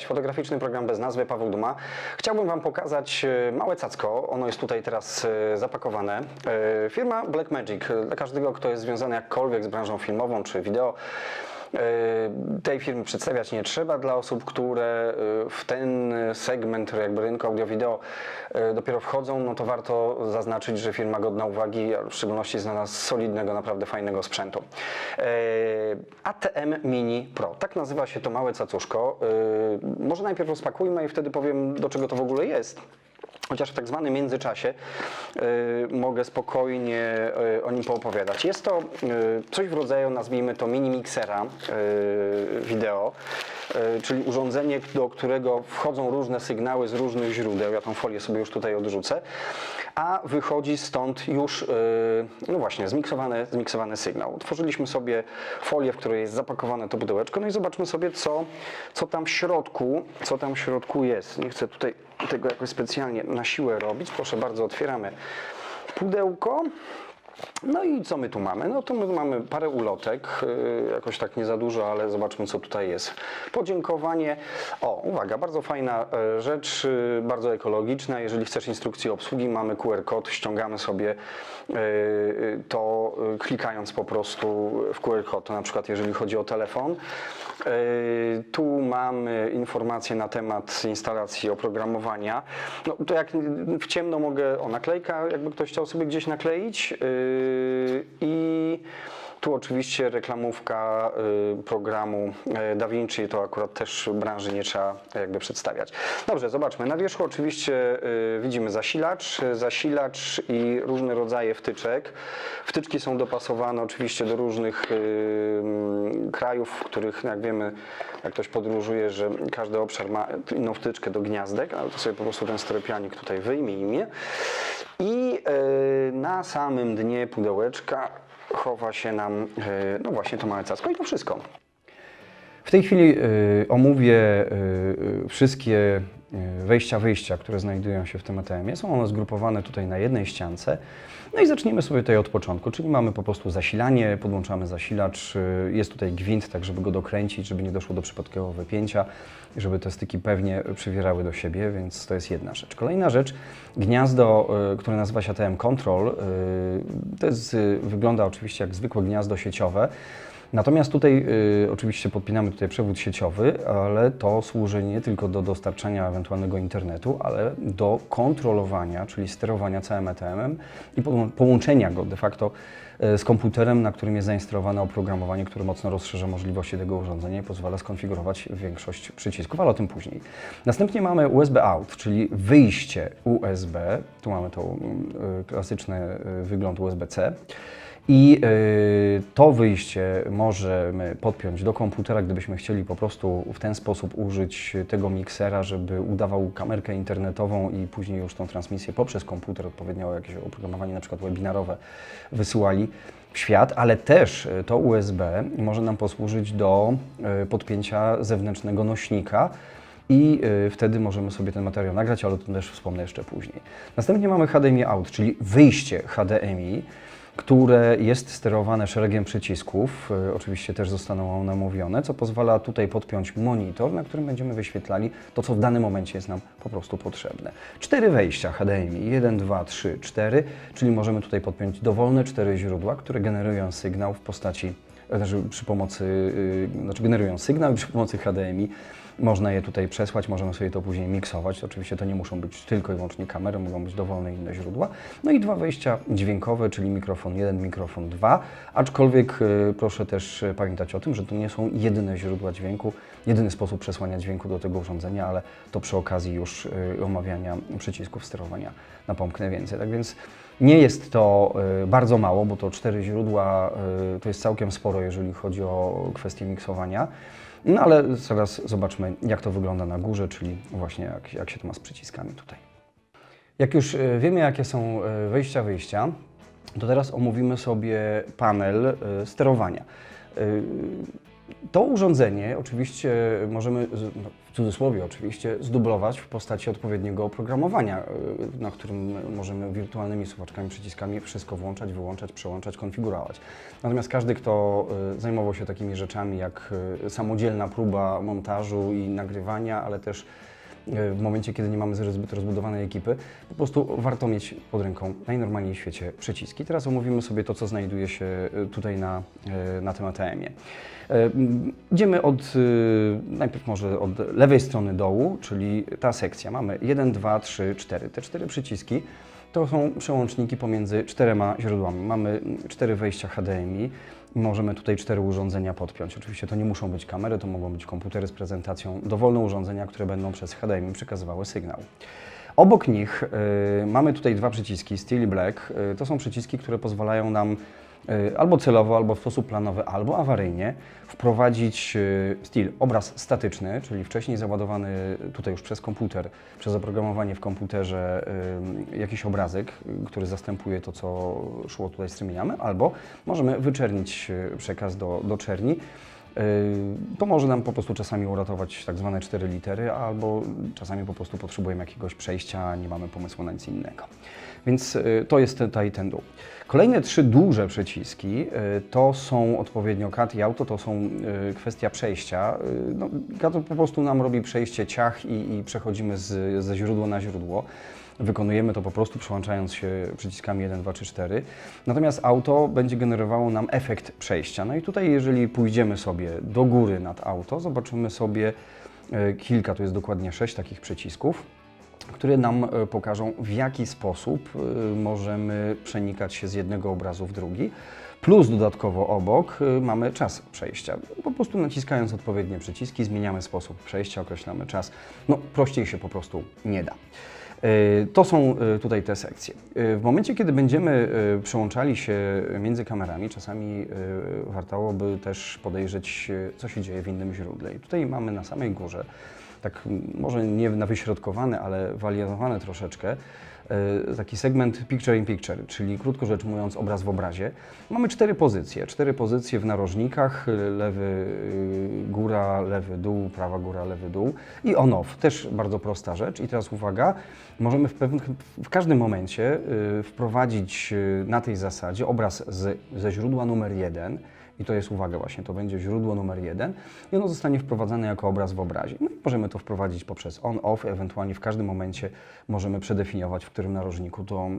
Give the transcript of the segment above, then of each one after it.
Cześć, fotograficzny program bez nazwy, Paweł Duma. Chciałbym Wam pokazać e, małe cacko, ono jest tutaj teraz e, zapakowane. E, Firma Blackmagic, dla każdego, kto jest związany jakkolwiek z branżą filmową czy wideo, tej firmy przedstawiać nie trzeba dla osób, które e, w ten segment jakby rynku audio-wideo e, dopiero wchodzą, no to warto zaznaczyć, że firma godna uwagi, a w szczególności znana z solidnego, naprawdę fajnego sprzętu. ATM Mini Pro, tak nazywa się to małe cacuszko. Może najpierw rozpakujmy i wtedy powiem, do czego to w ogóle jest. Chociaż w tak zwanym międzyczasie y, mogę spokojnie y, o nim poopowiadać. Jest to y, coś w rodzaju, nazwijmy to mini miksera wideo, czyli urządzenie, do którego wchodzą różne sygnały z różnych źródeł. Ja tą folię sobie już tutaj odrzucę. A wychodzi stąd już, y, no właśnie, zmiksowany, zmiksowany sygnał. Tworzyliśmy sobie folię, w której jest zapakowane to pudełeczko. No i zobaczmy sobie, co, co tam w środku, co tam w środku jest. Nie chcę tutaj tego jakoś specjalnie na siłę robić. Proszę bardzo, otwieramy pudełko. No i co my tu mamy? No my mamy parę ulotek, yy, jakoś tak nie za dużo, ale zobaczmy co tutaj jest. Podziękowanie. O, uwaga, bardzo fajna e, rzecz, yy, bardzo ekologiczna. Jeżeli chcesz instrukcję obsługi, mamy QR kod, ściągamy sobie yy, yy, to klikając po prostu w QR kod, na przykład jeżeli chodzi o telefon. Yy, Tu mamy informacje na temat instalacji oprogramowania. No, to jak w ciemno mogę, o naklejka, jakby ktoś chciał sobie gdzieś nakleić. Yy, I tu oczywiście reklamówka y, programu y, DaVinci, to akurat też branży nie trzeba jakby przedstawiać. Dobrze, zobaczmy. Na wierzchu oczywiście y, widzimy zasilacz, zasilacz i różne rodzaje wtyczek. Wtyczki są dopasowane oczywiście do różnych mm, krajów, w których jak wiemy, jak ktoś podróżuje, że każdy obszar ma inną wtyczkę do gniazdek, ale to sobie po prostu ten steropianik tutaj wyjmijmy. I y, na samym dnie pudełeczka chowa się nam, y, no właśnie to małe cacko i to wszystko. W tej chwili y, omówię y, wszystkie wejścia, wyjścia, które znajdują się w tym ATM-ie. Są one zgrupowane tutaj na jednej ściance. No i zaczniemy sobie tutaj od początku, czyli mamy po prostu zasilanie, podłączamy zasilacz, y, jest tutaj gwint, tak żeby go dokręcić, żeby nie doszło do przypadkowego wypięcia, żeby te styki pewnie przywierały do siebie, więc to jest jedna rzecz. Kolejna rzecz, gniazdo, y, które nazywa się ATM Control, to jest, wygląda oczywiście jak zwykłe gniazdo sieciowe, Natomiast tutaj y, oczywiście podpinamy tutaj przewód sieciowy, ale to służy nie tylko do dostarczania ewentualnego internetu, ale do kontrolowania, czyli sterowania całym ATM-em i połą- połączenia go de facto y, z komputerem, na którym jest zainstalowane oprogramowanie, które mocno rozszerza możliwości tego urządzenia i pozwala skonfigurować większość przycisków, ale o tym później. Następnie mamy USB out, czyli wyjście USB. Tu mamy to y, klasyczny y, wygląd USB-C. I y, to wyjście możemy podpiąć do komputera, gdybyśmy chcieli po prostu w ten sposób użyć tego miksera, żeby udawał kamerkę internetową i później już tą transmisję poprzez komputer, odpowiednio jakieś oprogramowanie na przykład webinarowe wysyłali w świat, ale też y, to USB może nam posłużyć do y, podpięcia zewnętrznego nośnika, i wtedy możemy sobie ten materiał nagrać, ale o tym też wspomnę jeszcze później. Następnie mamy HDMI out, czyli wyjście HDMI, które jest sterowane szeregiem przycisków, y, oczywiście też zostaną one omówione, co pozwala tutaj podpiąć monitor, na którym będziemy wyświetlali to, co w danym momencie jest nam po prostu potrzebne. Cztery wejścia HDMI, 1, 2, 3, 4, czyli możemy tutaj podpiąć dowolne cztery źródła, które generują sygnał w postaci, znaczy przy pomocy, y, znaczy generują sygnał przy pomocy HDMI można je tutaj przesłać, możemy sobie to później miksować. Oczywiście to nie muszą być tylko i wyłącznie kamery, mogą być dowolne inne źródła. No i dwa wejścia dźwiękowe, czyli mikrofon 1, mikrofon 2. Aczkolwiek y, proszę też y, pamiętać o tym, że to nie są jedyne źródła dźwięku, jedyny sposób przesłania dźwięku do tego urządzenia, ale to przy okazji już y, omawiania przycisków sterowania napomknę więcej. Tak więc nie jest to bardzo mało, bo to cztery źródła to jest całkiem sporo, jeżeli chodzi o kwestię miksowania. No ale zaraz zobaczmy, jak to wygląda na górze, czyli właśnie jak, jak się to ma z przyciskami tutaj. Jak już y, wiemy, jakie są y, wejścia, wyjścia, to teraz omówimy sobie panel y, sterowania. To urządzenie oczywiście możemy, no, w cudzysłowie oczywiście, zdublować w postaci odpowiedniego oprogramowania, y, na którym możemy wirtualnymi suwaczkami, przyciskami wszystko włączać, wyłączać, przełączać, konfigurować. Natomiast każdy, kto y, zajmował się takimi rzeczami jak y, samodzielna próba montażu i nagrywania, ale też w momencie, kiedy nie mamy zbyt rozbudowanej ekipy, po prostu warto mieć pod ręką najnormalniej w świecie przyciski. Teraz omówimy sobie to, co znajduje się y, tutaj na, y, na tym ATM-ie. E, Idziemy od, najpierw może od lewej strony dołu, czyli ta sekcja. Mamy 1, 2, 3, 4. Te cztery przyciski to są przełączniki pomiędzy czterema źródłami. Mamy cztery wejścia HDMI. Możemy tutaj cztery urządzenia podpiąć. Oczywiście to nie muszą być kamery, to mogą być komputery z prezentacją, dowolne urządzenia, które będą przez HDMI przekazywały sygnał. Obok nich y, mamy tutaj dwa przyciski Steel Black. Y, to są przyciski, które pozwalają nam albo celowo, albo w sposób planowy, albo awaryjnie wprowadzić y, Steel obraz statyczny, czyli wcześniej załadowany tutaj już przez komputer, przez oprogramowanie w komputerze y, jakiś obrazek, y, który zastępuje to, co szło tutaj strumieniami, albo możemy wyczernić y, przekaz do, do czerni. Yy, To może nam po prostu czasami uratować tak zwane cztery litery, albo czasami po prostu potrzebujemy jakiegoś przejścia, nie mamy pomysłu na nic innego. Więc yy, to jest tutaj ten dół. Kolejne trzy duże przyciski yy, to są odpowiednio CAT i auto, to są kwestia przejścia. No, CAT po prostu nam robi przejście ciach i, i przechodzimy z, ze źródła na źródło. Wykonujemy to po prostu przełączając się przyciskami 1, 2 czy 4. Natomiast auto będzie generowało nam efekt przejścia. No i tutaj, jeżeli pójdziemy sobie do góry nad auto, zobaczymy sobie e, kilka, to jest dokładnie 6 takich przycisków, które nam e, pokażą, w jaki sposób e, możemy przenikać się z jednego obrazu w drugi. Plus dodatkowo obok mamy czas przejścia. Po prostu naciskając odpowiednie przyciski, zmieniamy sposób przejścia, określamy czas. No, prościej się po prostu nie da. E, To są e, tutaj te sekcje. E, W momencie, kiedy będziemy przełączali się między kamerami, czasami wartałoby też podejrzeć, co się dzieje w innym źródle. I tutaj mamy na samej górze, tak może nie na wyśrodkowane, ale waliowane troszeczkę, e, taki segment picture in picture, czyli krótko rzecz mówiąc obraz w obrazie. Mamy cztery pozycje, cztery pozycje w narożnikach, e, lewy y, góra, lewy dół, prawa góra, lewy dół i on-off, też bardzo prosta rzecz. I teraz uwaga, możemy w, pewnych, w każdym momencie wprowadzić na tej zasadzie obraz z, ze źródła numer jeden, i to jest uwaga właśnie, to będzie źródło numer jeden i ono zostanie wprowadzane jako obraz w obrazie. No możemy to wprowadzić poprzez on, off, ewentualnie w każdym momencie możemy przedefiniować, w którym narożniku to,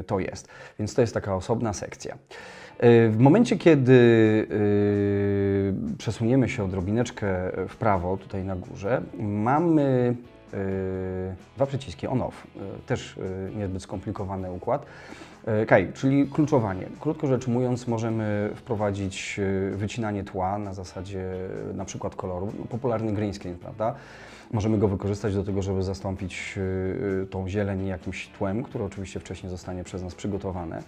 y, to jest. Więc to jest taka osobna sekcja. Y, W momencie, kiedy y, przesuniemy się odrobineczkę w prawo, tutaj na górze, mamy dwa przyciski on-off. Y, Też y, niezbyt skomplikowany układ. Kaj, czyli kluczowanie. Krótko rzecz mówiąc, możemy wprowadzić wycinanie tła na zasadzie na przykład koloru. Popularny green screen, prawda? Możemy go wykorzystać do tego, żeby zastąpić tą zieleń jakimś tłem, które oczywiście wcześniej zostanie przez nas przygotowane.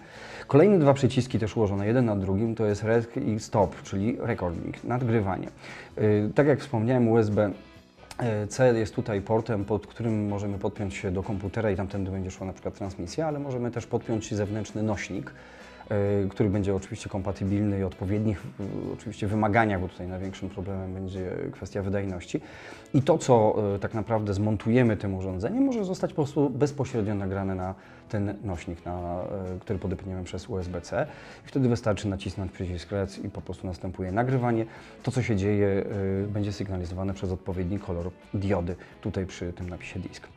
Kolejne dwa przyciski też ułożone jeden nad drugim to jest rec i stop, czyli recording, nadgrywanie. Tak jak wspomniałem, USB E, C jest tutaj portem, pod którym możemy podpiąć się do komputera i tamtędy będzie szła na przykład transmisja, ale możemy też podpiąć zewnętrzny nośnik, który będzie oczywiście kompatybilny i odpowiednich w- oczywiście wymaganiach, bo tutaj największym problemem będzie kwestia wydajności. I to, co e, tak naprawdę zmontujemy tym urządzeniem, może zostać po prostu bezpośrednio nagrane na ten nośnik, na, który podepniemy przez USB-C i wtedy wystarczy nacisnąć przycisk REC i po prostu następuje nagrywanie. To, co się dzieje, y, będzie sygnalizowane przez odpowiedni kolor diody tutaj przy tym napisie disk.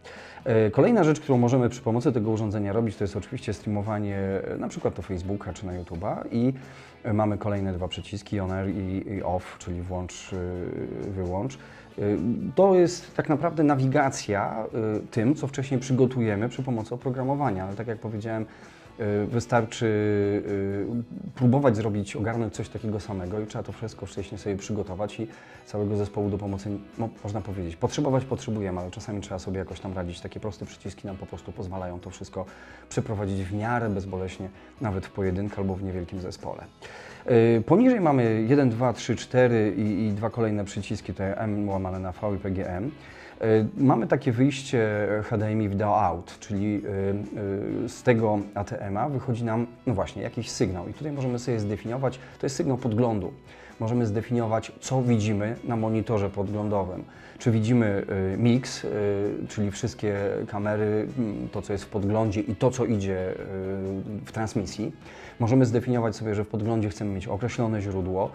Y, Kolejna rzecz, którą możemy przy pomocy tego urządzenia robić, to jest oczywiście streamowanie y, na przykład do Facebooka czy na YouTube'a i y, mamy kolejne dwa przyciski on air i, off, czyli włącz, wyłącz. To jest tak naprawdę nawigacja tym, co wcześniej przygotujemy przy pomocy oprogramowania, ale tak jak powiedziałem, wystarczy y, próbować zrobić, ogarnąć coś takiego samego i trzeba to wszystko wcześniej sobie przygotować i całego zespołu do pomocy, no, można powiedzieć, potrzebować potrzebujemy, ale czasami trzeba sobie jakoś tam radzić. Takie proste przyciski nam po prostu pozwalają to wszystko przeprowadzić w miarę bezboleśnie, nawet w pojedynkę albo w niewielkim zespole. Yy, Poniżej mamy 1, 2, 3, 4 i, i dwa kolejne przyciski, to M łamane na V i PGM. Y, Mamy takie wyjście HDMI Video Out, czyli y, y, z tego ATM-a wychodzi nam, no właśnie, jakiś sygnał. I tutaj możemy sobie zdefiniować, to jest sygnał podglądu. Możemy zdefiniować, co widzimy na monitorze podglądowym. Czy widzimy y, mix, y, czyli wszystkie kamery, mm, to co jest w podglądzie i to co idzie y, w transmisji. Możemy zdefiniować sobie, że w podglądzie chcemy mieć określone źródło,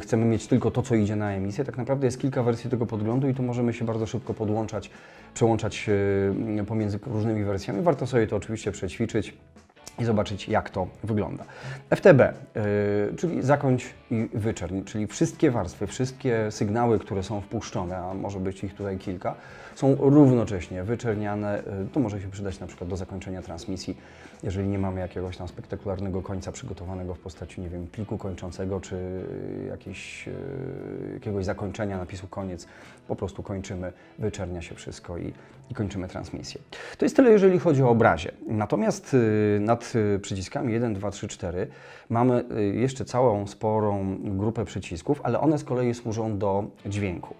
chcemy mieć tylko to co idzie na emisję. Tak naprawdę jest kilka wersji tego podglądu i tu możemy się bardzo szybko podłączać, przełączać pomiędzy różnymi wersjami. Warto sobie to oczywiście przećwiczyć i zobaczyć, jak to wygląda. FTB, yy, czyli zakończ i wyczerń, czyli wszystkie warstwy, wszystkie sygnały, które są wpuszczone, a może być ich tutaj kilka, są równocześnie wyczerniane. Yy, To może się przydać na przykład do zakończenia transmisji, jeżeli nie mamy jakiegoś tam spektakularnego końca przygotowanego w postaci, nie wiem, pliku kończącego, czy jakieś, yy, jakiegoś zakończenia napisu koniec. Po prostu kończymy, wyczernia się wszystko i, i kończymy transmisję. To jest tyle, jeżeli chodzi o obrazie. Natomiast yy, nad y, przyciskami 1, 2, 3, 4 mamy jeszcze całą sporą grupę przycisków, ale one z kolei służą do dźwięku.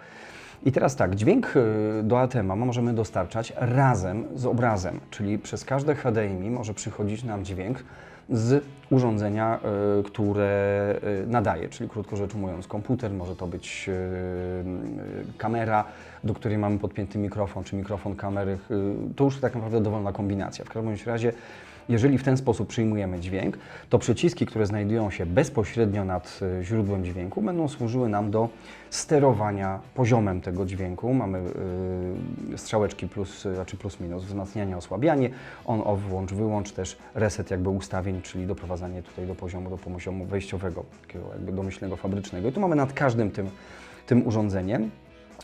I teraz tak, dźwięk y, do ATM-a możemy dostarczać razem z obrazem, czyli przez każde HDMI może przychodzić nam dźwięk z urządzenia, y, które y, nadaje, czyli krótko rzecz ujmując, komputer, może to być kamera, do której mamy podpięty mikrofon, czy mikrofon kamery, to już tak naprawdę dowolna kombinacja. W każdym razie, jeżeli w ten sposób przyjmujemy dźwięk, to przyciski, które znajdują się bezpośrednio nad y, źródłem dźwięku, będą służyły nam do sterowania poziomem tego dźwięku. Mamy y, strzałeczki plus, y, znaczy plus minus, wzmacnianie, osłabianie, on, off, włącz, wyłącz, też reset jakby ustawień, czyli doprowadzanie tutaj do poziomu, do poziomu wejściowego, takiego jakby domyślnego, fabrycznego. I tu mamy nad każdym tym, tym urządzeniem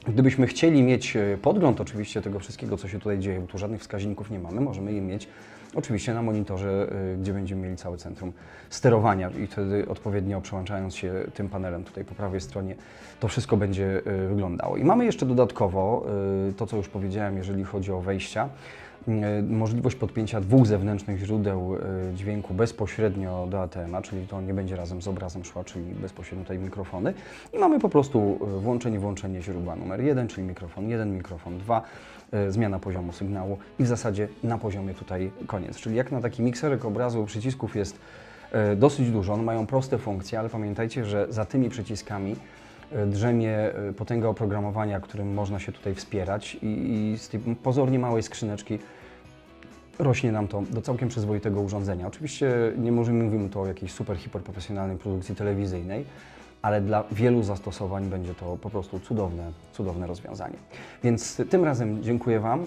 Gdybyśmy chcieli mieć e, podgląd oczywiście tego wszystkiego, co się tutaj dzieje, bo tu żadnych wskaźników nie mamy, możemy je mieć oczywiście na monitorze, e, gdzie będziemy mieli całe centrum sterowania i wtedy odpowiednio przełączając się tym panelem tutaj po prawej stronie, to wszystko będzie e, wyglądało. I mamy jeszcze dodatkowo e, to, co już powiedziałem, jeżeli chodzi o wejścia, możliwość podpięcia dwóch zewnętrznych źródeł e, dźwięku bezpośrednio do ATM-a, czyli to nie będzie razem z obrazem szła, czyli bezpośrednio tutaj mikrofony. I mamy po prostu e, włączenie, włączenie źródła numer jeden, czyli mikrofon 1, mikrofon 2, e, zmiana poziomu sygnału i w zasadzie na poziomie tutaj koniec. Czyli jak na taki mikserek obrazu przycisków jest e, dosyć dużo, one mają proste funkcje, ale pamiętajcie, że za tymi przyciskami e, drzemie e, potęga oprogramowania, którym można się tutaj wspierać i, i z tej pozornie małej skrzyneczki rośnie nam to do całkiem przyzwoitego urządzenia. Oczywiście nie możemy mówimy tu o jakiejś super hiperprofesjonalnej produkcji telewizyjnej, ale dla wielu zastosowań będzie to po prostu cudowne, cudowne rozwiązanie. Więc tym razem dziękuję Wam.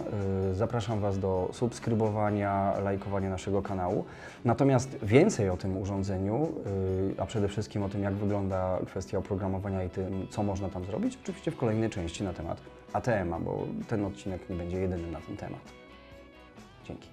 Yy, Zapraszam Was do subskrybowania, lajkowania naszego kanału. Natomiast więcej o tym urządzeniu, yy, a przede wszystkim o tym, jak wygląda kwestia oprogramowania i tym, co można tam zrobić, oczywiście w kolejnej części na temat ATM-a, bo ten odcinek nie będzie jedyny na ten temat. Dzięki.